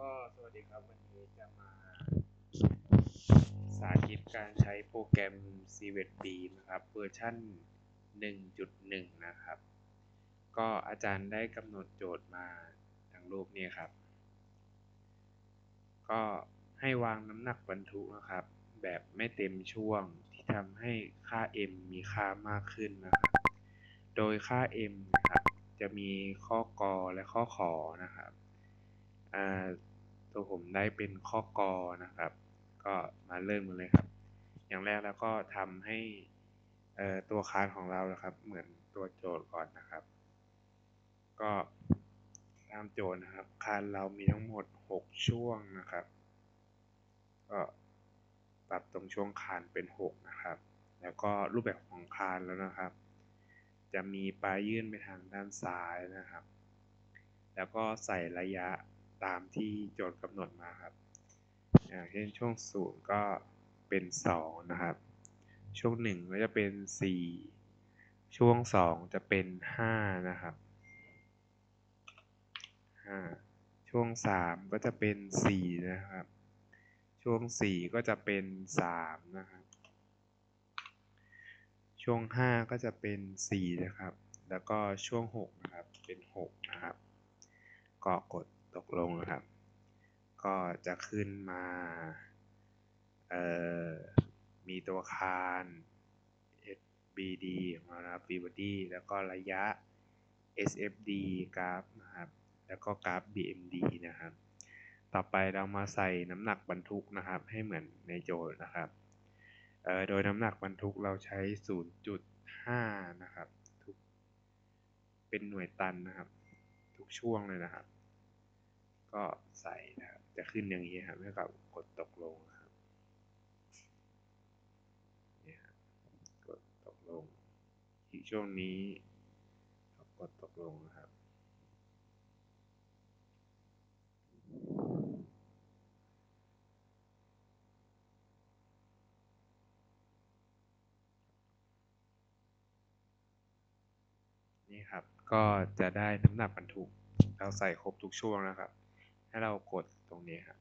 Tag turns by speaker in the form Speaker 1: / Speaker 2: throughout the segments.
Speaker 1: ก็สวัสดีครับวันนี้จะมาสาธิตการใช้โปรแกรม c v e t b นะครับเวอร์ชัน1.1 นะครับ ก็อาจารย์ได้กำหนดโจทย์มาทางรูปนี้ครับ ก็ให้วางน้ำหนักบรรทุกนะครับ แบบไม่เต็มช่วงที่ทำให้ค่า m มีค่ามากขึ้นนะครับ โดยค่า m นะครับจะมีข้อกอและข้อขอนะครับอ่า ตัวผมได้เป็นข้อกอนะครับ ก็มาเริ่มกันเลยครับ อย่างแรกแล้วก็ทำให้ตัวคานของเรานะครับ เหมือนตัวโจทย์ก่อนนะครับ ก็ตามโจทย์นะครับ คานเรามีทั้งหมด 6 ช่วงนะครับ ก็ปรับตรงช่วงคานเป็น 6 นะครับ แล้วก็รูปแบบของคานแล้วนะครับ จะมีปลายยื่นไปทางด้านซ้ายนะครับ แล้วก็ใส่ระยะ ตามที่โจทย์กำหนดมาครับ อย่างเช่นช่วงศูนย์ก็เป็น 2 นะครับ ช่วง 1 ก็จะเป็น 4 ช่วง 2 จะเป็น 5 นะครับ 5 ช่วง 3 ก็จะเป็น 4 นะครับ ช่วง 4 ก็จะเป็น 3 นะครับ ช่วง 5 ก็จะเป็น 4 นะครับ แล้วก็ช่วง 6 นะครับ เป็น 6 นะครับก็กด ตกลงนะครับ ก็จะขึ้นมาเอ่อมีตัวคาน SBD ของเรานะครับ FBD แล้วก็ระยะ SFD กราฟนะครับ แล้วก็กราฟ BMD นะครับ ต่อไปเรามาใส่น้ำหนักบรรทุกนะครับ ให้เหมือนในโจทย์นะครับโดยน้ำหนักบรรทุกเราใช้ 0.5 นะครับทุกเป็นหน่วยตันนะครับ ทุกช่วงเลยนะครับ ก็ใส่นะครับจะขึ้นอย่างนี้ครับให้กับกดตกลงครับนี่ครับกดตกลงอีกช่วงนี้กดตกลงนะครับ นี่ครับก็จะได้น้ำหนักบรรทุกเราใส่ครบทุกช่วงนะครับ ให้เรากดตรงนี้ครับ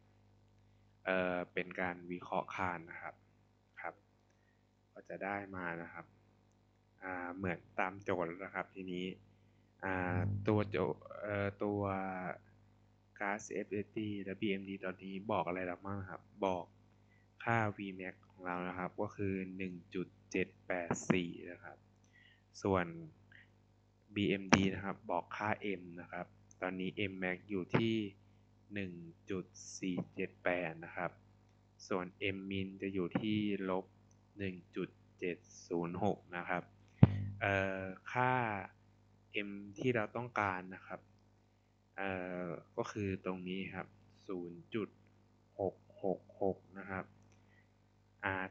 Speaker 1: เอ่อเป็นการวิเคราะห์คานนะครับครับ ก็จะได้มานะครับอ่าเหมือนตามโจทย์นะครับทีนี้อ่าตัวโจเอ่อตัวก๊าซ FSD และ BMD ตอนนี้บอกอะไรเราบ้างครับ บอกค่า Vmax ของเรานะครับก็คือ 1.784 นะครับ ส่วน BMD นะครับบอกค่า M นะครับ ตอนนี้ Mmax อยู่ที่ 1.478 นะครับ ส่วน Mmin จะอยู่ที่ลบ 1.706 นะครับ ค่า M ที่เราต้องการนะครับ ก็คือตรงนี้ครับ 0.666 นะครับ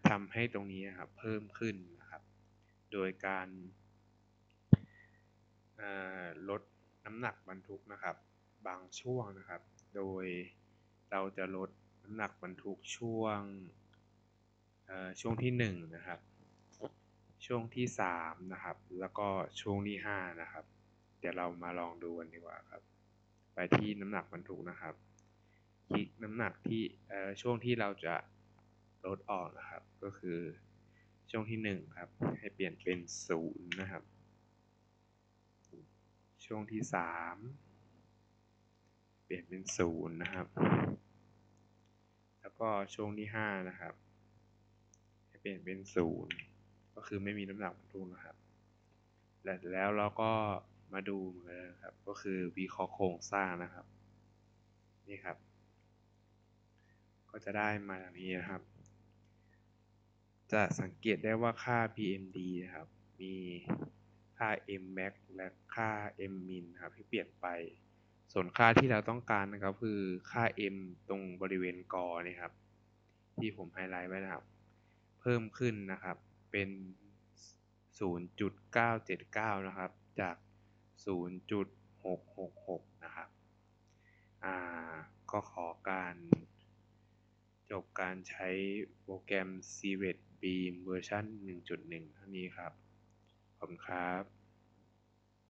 Speaker 1: ทำให้ตรงนี้ครับเพิ่มขึ้นนะครับ โดยการลดน้ำหนักบรรทุกนะครับ บางช่วงนะครับ โดยเราจะลดน้ำหนักบรรทุกช่วงช่วงที่1นนะครับ ช่วงที่3นะครับ แล้วก็ช่วงที่5นะครับ เดี๋ยวเรามาลองดูกันดีกว่าครับ ไปที่น้ำหนักบรรทุกนะครับ คลิกน้ำหนักที่ช่วงที่เราจะลดออกนะครับ ก็คือช่วงที่1ครับ ให้เปลี่ยนเป็น0นะครับ ช่วงที่สาม เปลี่ยนเป็นศูนย์นะครับ แล้วก็ช่วงที่ห้านะครับ ให้เปลี่ยนเป็นศูนย์ก็คือไม่มีน้ำหนักบรรทุกนะครับและแล้วเราก็มาดูเหมือนกันครับ ก็คือวิเคราะห์โครงสร้างนะครับ นี่ครับ ก็จะได้มาอย่างนี้นะครับ จะสังเกตได้ว่าค่า PMD นะครับ มีค่า m max และค่า m min ครับ ที่เปลี่ยนไป ส่วนค่าที่เราต้องการนะครับคือค่า m ตรงบริเวณกอนี่ครับ ที่ผมไฮไลท์ไว้นะครับ เพิ่มขึ้นนะครับเป็น 0.979 นะครับ จาก 0.666 นะครับอ่าก็ขอการจบการใช้โปรแกรม c v e t Beam เวอร์ชัน1.1 เท่านี้ครับ ขอบคุณครับ